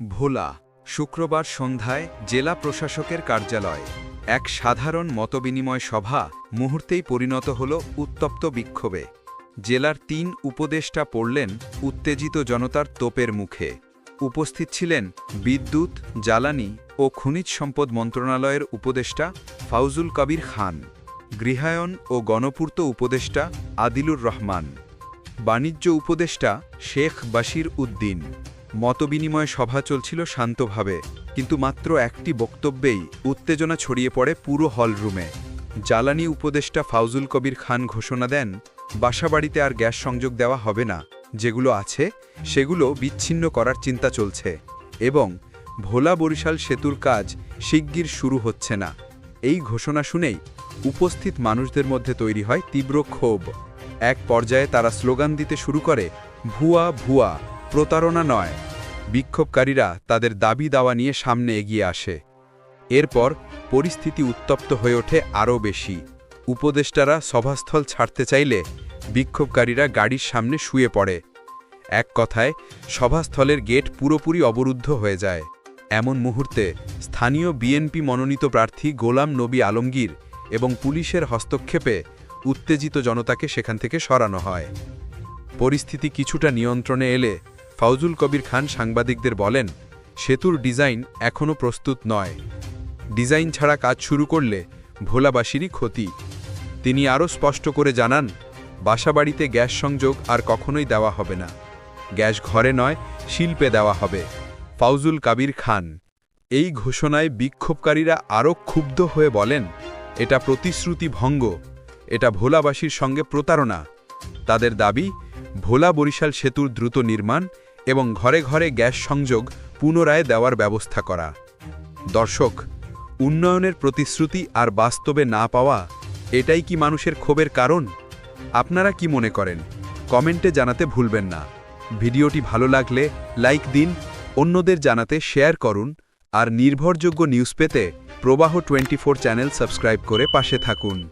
ভোলা, শুক্রবার সন্ধ্যায় জেলা প্রশাসকের কার্যালয়। এক সাধারণ মতবিনিময় সভা মুহূর্তেই পরিণত হল উত্তপ্ত বিক্ষোভে। জেলার তিন উপদেষ্টা পড়লেন উত্তেজিত জনতার তোপের মুখে। উপস্থিত ছিলেন বিদ্যুৎ, জ্বালানি ও খনিজ সম্পদ মন্ত্রণালয়ের উপদেষ্টা ফাউজুল কবির খান, গৃহায়ন ও গণপূর্ত উপদেষ্টা আদিলুর রহমান, বাণিজ্য উপদেষ্টা শেখ বাশির উদ্দিন। মতবিনিময় সভা চলছিল শান্তভাবে, কিন্তু মাত্র একটি বক্তব্যেই উত্তেজনা ছড়িয়ে পড়ে পুরো হলরুমে। জ্বালানি উপদেষ্টা ফাউজুল কবির খান ঘোষণা দেন, বাসাবাড়িতে আর গ্যাস সংযোগ দেওয়া হবে না, যেগুলো আছে, সেগুলো বিচ্ছিন্ন করার চিন্তা চলছে। এবং ভোলা বরিশাল সেতুর কাজ শিগগির শুরু হচ্ছে না। এই ঘোষণা শুনেই উপস্থিত মানুষদের মধ্যে তৈরি হয় তীব্র ক্ষোভ। এক পর্যায়ে তারা স্লোগান দিতে শুরু করে, ভুয়া ভুয়া, প্রতারণা নয়। বিক্ষোভকারীরা তাদের দাবি দাওয়া নিয়ে সামনে এগিয়ে আসে। এরপর পরিস্থিতি উত্তপ্ত হয়ে ওঠে আরও বেশি। উপদেষ্টারা সভাস্থল ছাড়তে চাইলে বিক্ষোভকারীরা গাড়ির সামনে শুয়ে পড়ে। এক কথায়, সভাস্থলের গেট পুরোপুরি অবরুদ্ধ হয়ে যায়। এমন মুহূর্তে স্থানীয় বিএনপি মনোনীত প্রার্থী গোলাম নবী আলমগীর এবং পুলিশের হস্তক্ষেপে উত্তেজিত জনতাকে সেখান থেকে সরানো হয়। পরিস্থিতি কিছুটা নিয়ন্ত্রণে এলে ফাউজুল কবির খান সাংবাদিকদের বলেন, সেতুর ডিজাইন এখনও প্রস্তুত নয়। ডিজাইন ছাড়া কাজ শুরু করলে ভোলাবাসীরই ক্ষতি। তিনি আরও স্পষ্ট করে জানান, বাসাবাড়িতে গ্যাস সংযোগ আর কখনোই দেওয়া হবে না। গ্যাস ঘরে নয়, শিল্পে দেওয়া হবে। ফাউজুল কাবির খান এই ঘোষণায় বিক্ষোভকারীরা আরও ক্ষুব্ধ হয়ে বলেন, এটা প্রতিশ্রুতি ভঙ্গ এটা ভোলাবাসীর সঙ্গে প্রতারণা। তাদের দাবি, ভোলা বরিশাল সেতুর দ্রুত নির্মাণ এবং ঘরে ঘরে গ্যাস সংযোগ পুনরায় দেওয়ার ব্যবস্থা করা। দর্শক, উন্নয়নের প্রতিশ্রুতি আর বাস্তবে না পাওয়া, এটাই কি মানুষের ক্ষোভের কারণ? আপনারা কি মনে করেন? কমেন্টে জানাতে ভুলবেন না। ভিডিওটি ভালো লাগলে লাইক দিন, অন্যদের জানাতে শেয়ার করুন, আর নির্ভরযোগ্য নিউজ পেতে প্রবাহ টোয়েন্টি চ্যানেল সাবস্ক্রাইব করে পাশে থাকুন।